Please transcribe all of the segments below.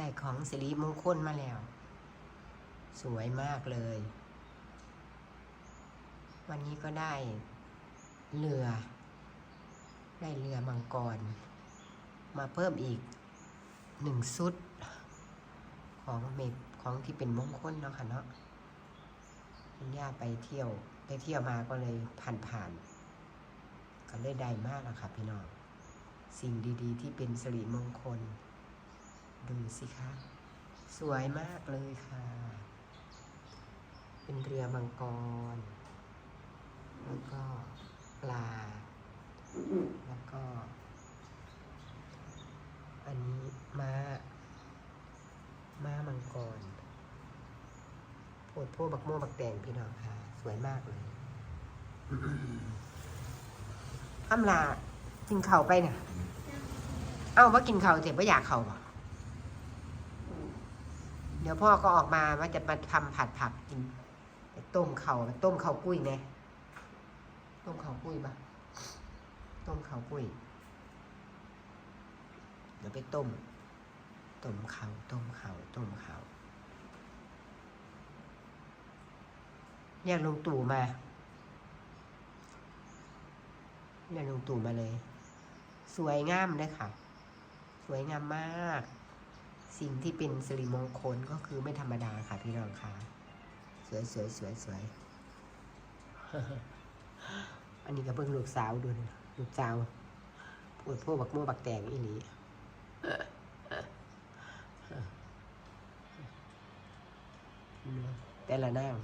ได้ของสิริมงคลมาแล้ว สวยมากเลย วันนี้ก็ได้เรือ ได้เรือมังกร มาเพิ่มอีกหนึ่งชุด ของเมกของที่เป็นมงคลเนาะค่ะเนาะคุณย่าไปเที่ยวไปเที่ยวมาก็เลยผ่านผ่านๆก็เลยได้มากอะค่ะพี่น้อง สิ่งดีๆ ที่เป็นสิริมงคล ดูสิคะ สวยมากเลยค่ะ เป็นเรือมังกร แล้วก็ปลา แล้วก็ อันนี้ม้า ม้ามังกรโพดโพบักโม่บักแตงพี่น้องค่ะ สวยมากเลยทำลากินเข่าไปเนี่ยเอ้าว่ากินเข่าเสร็จว่าอยากเข่าบ่ เดี๋ยวพ่อก็ออกมาว่าจะมาทำผัดผักกินต้มเข่าต้มเข่ากุ้ยไงต้มเข่ากุ้ยปะต้มเข่ากุ้ยเดี๋ยวไปต้ม ต้มเขาวต้มเขาวต้มเขาวเรียกลุงตู่มาเรียกลุงตู่มาเลย สวยงามเลยค่ะ สวยงามมาก สิ่งที่เป็นสิริมงคลก็คือไม่ธรรมดาค่ะพี่น้องค่ะ สวยสวยสวยสวยอันนี้ก็เพิ่งลูกสาวดูนะลูกสาวปวดพวกบักม่วบักแตงอีหลีแต่ละนาง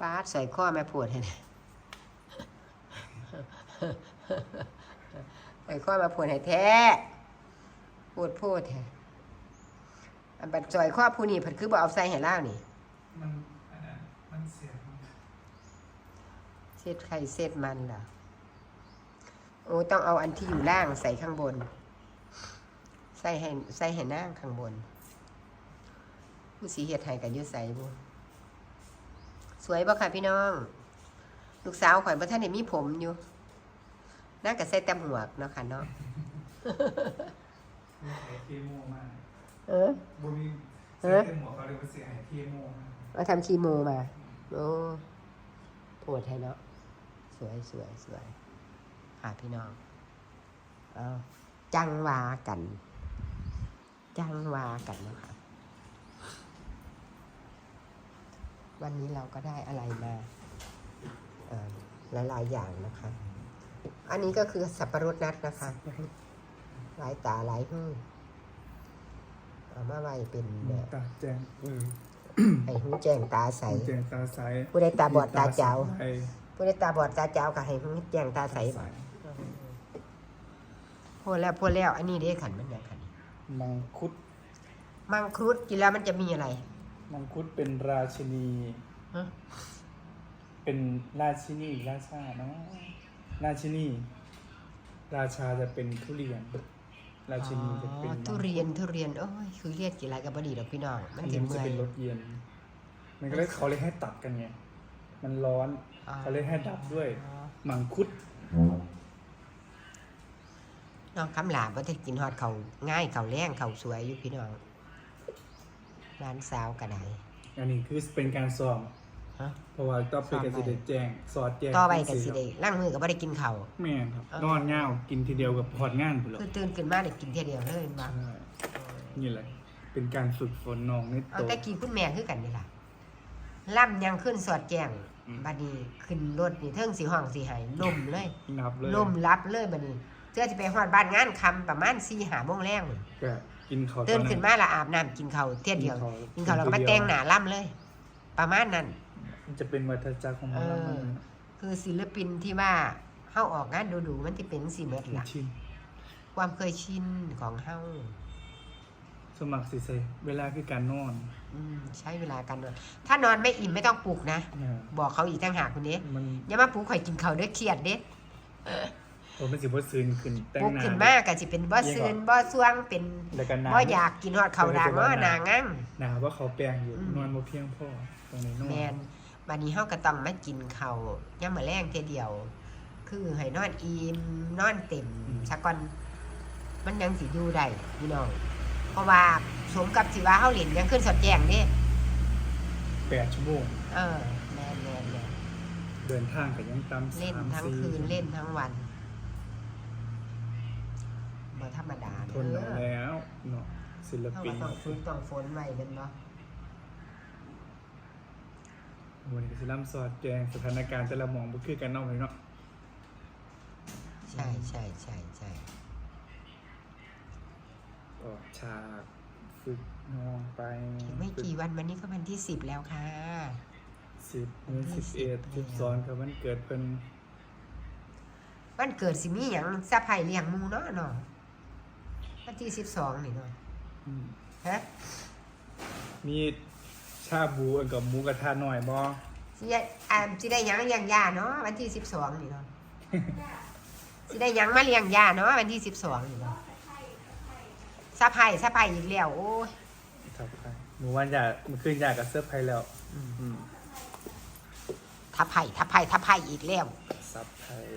ปาดใส่ข้อแม่ปวดเห็น ใส่ข้อมาปวดให้แท้ปวดโพดแท้อันบัดจอยข้อผู้นี่เพิ่นคือบ่เอาใส่ให้ล่าวนี่ มันอันนั้นมันเสียงเศษไข่เศษมันล่ะโอ้ต้องเอาอันที่อยู่ล่างใส่ข้างบน ใส่ให้ใส่ให้นั่งข้างบนผู้สีเฮ็ดให้กันอยุ่ใส่บุสวยบ่ค่ะพี่น้อง ลูกสาวข่อยบ่ท่านได้มีผมอยู่ น่าก็ใส่แต่หมวกเนาะค่ะเนาะมีไอทีโมมากเออบุมีเอเสียองเต็มหัวเขาเรียกว่าเสียงไอทีโมมากมาทำคีโมมาโอ้ปวดให้เนาะสวยสวยสวยค่ะพี่น้องเอาจังวากัน จังวากันเนาะคะวันนี้เราก็ได้อะไรมาเอ่อหลาย ๆ อย่างนะคะ อันนี้ก็คือสับปะรดนัดนะคะ หลายตาหลายหูเอามาไว้เป็นเอ่อตาแจงอืมไอ้หูแจ้งตาใสแจงตาใสผู้ใดตาบอดตาเจ้าใสผู้ใดตาบอดตาเจ้าก็ให้หูแจ้งตาใสบ่พอแล้วพอแล้ว อันนี้เด้ขันมันยังขันมังคุด มังคุดกินแล้วมันจะมีอะไร มังคุดเป็นราชินีฮะเป็นราชินีราชาเนาะ ราชินีราชาจะเป็นทุเรียน ราชินีจะเป็นอ๋อทุเรียนทุเรียนโอ้ยคือเรียกกี่ไรกับบดีดอกพี่น้องมัอันนจะนี้มันเมื่จะอยเป็นรสเย็น มันก็เลยเขาเลยให้ตัดกันไงมันร้อนอ๋อเขาเลยให้ดับด้วยมังคุดน้องคำหลาบ่ได้กินฮอดเขาวง่ายเขาวแรงเขาวสวยอยู่พี่น้องร้านสาวก็ได้อันนี้คือเป็นการซ้อม ฮะเพราะว่าต่อไปก็สิได้แจ้งสอดแจ้งต่อไปก็สิได้ล้างมือก็บ่ได้กินข้าวแม่นครับเออนอนเงากินทีเดียวกับพอดงานพุ่นหรอกคือตื่นขึ้นมาได้กินเทียเดียวเลยมาใช่นี่แหละ เป็นการฝึกฝนน้องในเอาโตแต่กี้คุณแม่คือกันนี่ล่ะล่ำยังขึ้นสอดแจ้งอืมบัดนี้ขึ้นรถนี่เทิงสีห้องสีหายล่มเลยนับเลยล่มรับเลยบัดนี้เจ้าจะไปฮอดบ้านงานคำประมาณ4 5โมงแรงก็กินข้าวตื่นขึ้นมาและอาบน้ำกินข้าวเที่ยเดียว กินข้าวแล้วก็มาแต่งหน้าล่ำเลย ประมาณนั้น มันจะเป็นวัฏจักรของมันเออแล้วมันคือศิลปินที่ว่าเฮาออกงานดูๆมันสิเป็นสิเมดล่ะชินความเคยชินของเฮาสมัครสิเซเวลาคือการนอนอืมใช้เวลาการนอนถ้านอนไม่อิ่มไม่ต้องปลุกนะนะบอกเขาอีกต่างหากคุณเด้มันอย่ามาปลุกข่อยกินข้าวเด้อเครียดเด้ผมมันสิบ่ซืนขึ้นแต่งปลุกหน้า ขึ้นมาก็สิเป็นบ่ซื่นบ่สวงเป็นแล้วก็หน้าบ่อยากกินฮอดข้าวดางเนาะหนางังหนาว่าเขาแปลงอยู่อืม นอนบ่เพียงพอตรงนี้นอนแม่น บัดนี้เฮาก็ต้องมากินข้าวยามมื้อแลงเทียเดียว คือให้นอนอิ่มนอนเต็มอืมซะก่อนมันยังสิอยู่ได้พี่น้องเพราะว่าสมกับสิว่าเฮาเล่นยังขึ้นสดแจ้งเด้แปดชั่วโมง เออแม่นแม่นแม่นเดินทางกับยังตามเล่นทั้งคืนเล่นทั้งวันบ่ธรรมดาทนเด้เอาอแล้วเนาะศิลเฮาปิก็น ต้องฝึกต้องฝนไว้แม่นบ่ วันนี้สิล่ำสอดแจงสถานการณ์แต่ละหมองบ่คือกันเนาะพี่เนาะใช่ใช่ใช่ใช่ออกฉากฝึกน้องไปอีกไม่กี่วันวันนี้ก็วันที่สิบแล้วค่ะ สิบเมื่อสิบเอ็ดสิบสองครับวันเกิดเพิ่นวันเกิดสิมีหยังสะพายเลี้ยงมูเนาะเนาะวันที่สิบสองนี่เนาะอืมฮะมี ชาบูอันกับหมูกระทะหน่อยบ่สิได้อ่าสิได้หยังเลี้ยงยาเนาะวันที่สิบสองนี่เนาะสิได้หยังมาเลี้ยงยาเนาะวันที่สิบสองนี่เนาะสะพายสะพายอีกแล้วโอ้ยครับไปหนูวันอยากมันขึ้นอยากกับเสื้อร์ไพรส์แล้ว อืมทับไผ่ทับไผ่ทับไผ่อีกแล้ว ซับไทย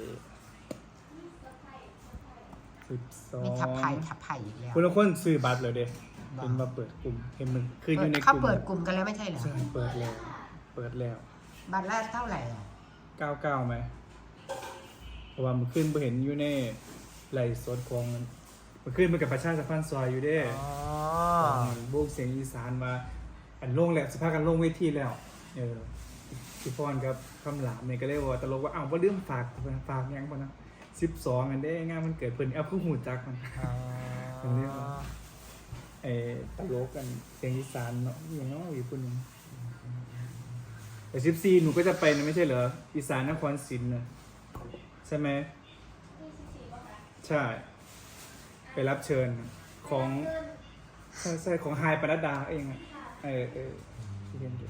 สิบสองมีทับไผ่ทับไผ่อีกแล้วคุณละคนซื้อบัตรเลยเด้บ่ เป็นมาเปิดกลุ่มเห็นมันขึ้นอยู่ในกเขาลุ่มเปิดกลุ่มกันแล้วไม่ใช่เหรอใช่เปิดแล้ว เปิดแล้วบัตรละเท่าไหร่อะเก้าเก้าไหมเพราะว่ามันขึ้นไปเห็นอยู่ในไหลฟ์สดของมันมันขึ้นมากับประชาสัมพันธ์ซอยอยู่เด้อ๋อโบกเสียงอีสานมาอันลงแล้วสภาพกันลงเวทีแล้วเออพี่ฟอนกับคำหลามเนี่ยก็เลยว่าตลกว่าอ้าวว่าเรื่องฝากฝากยังปะนะสิบสองอันได้งานมันเกิดเพิ่นเอาเพิ่งหูจักมัน อ๋อผมเรียกว่า ไอ้ตลกกันเสียงอีสานเนาะอย่างน้อยอยู่คนหนึงแต่สิบสี่หนูก็จะไปนะไม่ใช่เหรออีสานนครศรีนะใช่ไหมใช่ ไปรับเชิญของใช่ใช่ของไฮปนัดดาเองอะเออเออที่เรียนอยู่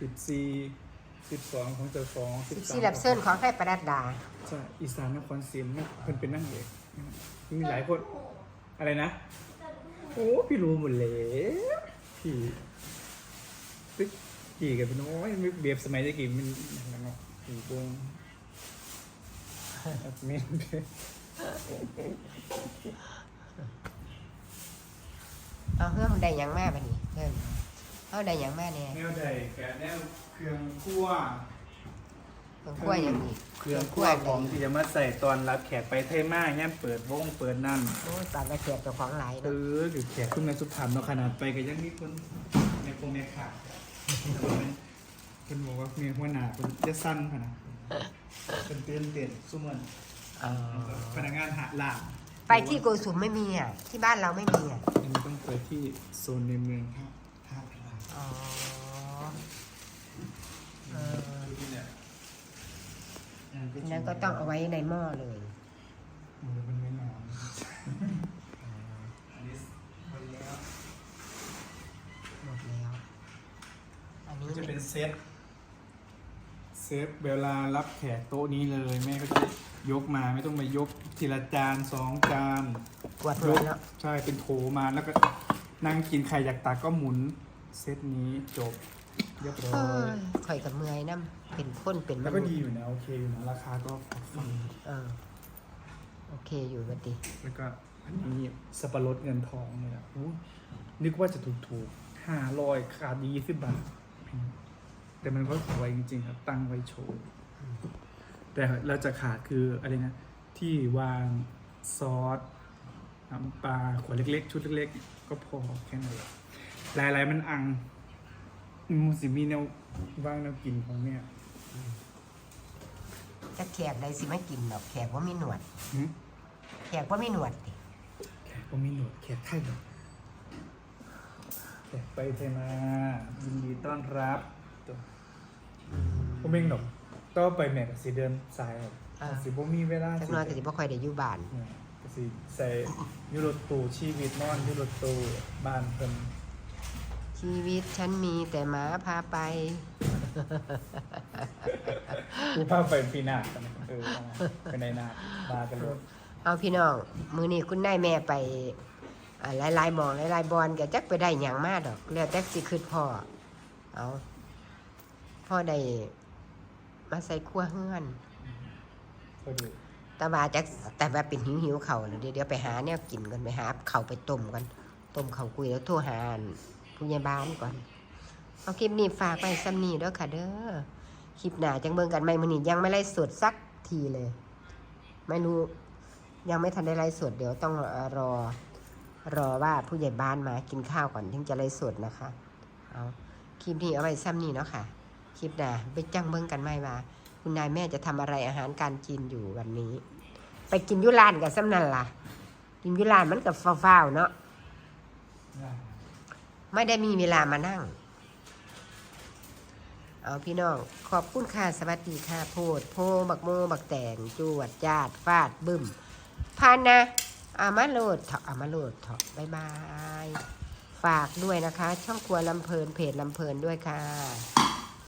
สิบสี่สิบสองของเจ้าของสิบสามสี่แลบเซิร์นของไทยประดัดดาใช่อีสานนครศรีนะเพิ่นเป็นนั่งเอกมีหลายคนอะไรนะโอ้พี่รู้หมดแล้วพี่ตึ๊กกี่กันเป็นน้อยมีเบียบสมัยตะกี้มันอะไรเนาะผีวงแอดมินเอาเพื่อมันได้หยังแม่บัดนี้เพิ่นเอาได้หยังแม่เนี่ย แนวใดแกะแนวเครื่องคั่วเค รื่องกล้วยหยังอีกเครื่องคั่วของที่จะมาใส่ตอนรับแขกไปเทมาเนี่ยเปิดวงเปิดนั่นโอ้ยปากกระเทียบเจ้าของหลายเอเนาะอคือแขกขึ้นมาสุพรรณเนาะขนาดไปก็ยังมีคนในโครงในขาเป็นบอกว่ามีหัวหน้าคนจะสั้นขนาดเป็นเตือนเตือนสุ่มนอ๋อพนักงานหาหลานไปที่โกสุมไม่มีอะที่บ้านเราไม่มีอะอันนี้ต้องไปที่โซนในเมืองครับท่าพระอ๋อเออ ที่เนี่ย นั้นก็ต้องเอาไว้ในหม้อเลยมือมันไม่นอนอันนี้หมดแล้วหมดแล้ว อันนี้ก็จะเนี่เป็ยนเซตเซฟเวลารับแขกโต๊ะนี้เลยแม่ก็จะยกมาไม่ต้องมายกทีละจานสองจานปวดหัวเนาะใช่เป็นโถมาแล้วก็นั่งกินใครอยากตักก็หมุนเซตนี้จบ เรียบร้เอออยข่อยกับเมื่อยน้ำเป็นคนเป็นแล้วก็ดีอยู่นะโอเคอยู่นะราคาก็พอฟังเออโอเคอยู่บัดดีแล้วก็อันนี้สับปะรดเงินทองเนี่ยนะอู้นึกว่าจะถูกถูกห้าร้อยขาดดีสิบบาท แต่มันก็สวยจริงๆครับ ตั้งไว้โชว์ แต่เราจะขาดคืออะไรนะ ที่วางซอสน้ำปลาขวดเล็กๆ ชุดเล็กๆ ก็พอแค่นั้นแหละหลายๆมันอัง อืมสิมีแนวว่างแนวกินของเนี่ยจะแขกใดสิไม่กินหรอกแขกว่ามีหนวด หึแขกว่ามีหนวดดิแขกก็มีหนวดแขกไทยเหรอแขกไปไทยมายินดีต้อนรับตัวผมเองหนอกต่อไปแม่ก็สิเดินสายครับอ่าสิบ่มีเวลาจักหน้อยก็สิบ่ค่อยได้อยู่บ้านเนี่ยก็สิใส่อยูโรตูชีวิตนอนอยูโรตูบ้านเพิ่น ชีวิตฉันมีแต่หมาพาไปกูพาไปปีหน้ากันนะเออเอาไปในหน้ามากันเลยเอาพี่น้อง มือนี้คุณนายแม่ไปอ่าหลายๆหมองหลายๆบอลก็จักไปได้หยังมาดอก แล้วแต่สิคือพ่อ เอาพ่อได้มาใส่ครัวเฮือน พอดีแต่ว่าจะแต่ว่าเป็นหิวหิวๆเขาวแล้วเดี๋ยวเดี๋ยวไปหาแนวกินกันไปหาเขาวไปต้มกันต้มเขาวกุยแล้วโทรหา ผู้ใหญ่บ้านก่อน เอาคลิปนี้ฝากไปซ้ำนี้เด้อค่ะ เด้อ คลิปหนาจังเบิ่งกันไหมมื้อนียังไม่ไล่สดสักทีเลย ไม่รู้ยังไม่ทันได้ไล่สดเดี๋ยวต้องรอ รอว่าผู้ใหญ่บ้านมากินข้าวก่อนถึงจะไล่สดนะคะ เอาคลิปนี้เอาไว้ซ้ำนี้เนาะค่ะ คลิปหนาไปจังเบิ่งกันไมว่าคุณนายแม่จะทำอะไรอาหารการกินอยู่วันนี้ ไปกินยุรานกับซ้ำนันล่ะ กินยุรานมันกับฟ้าวๆเนาะ ไม่ได้มีเวลามานั่ง เอาพี่น้อง ขอบคุณค่ะ สวัสดีค่ะโพดโพบักโมบักแตงจวดจาดฟาดบึ้มพานนะอามาโลดเถาะอามาโลดเถาะบายบาย ฝากด้วยนะคะ ช่องครัวลำเพลินเพจลำเพลินด้วยค่ะ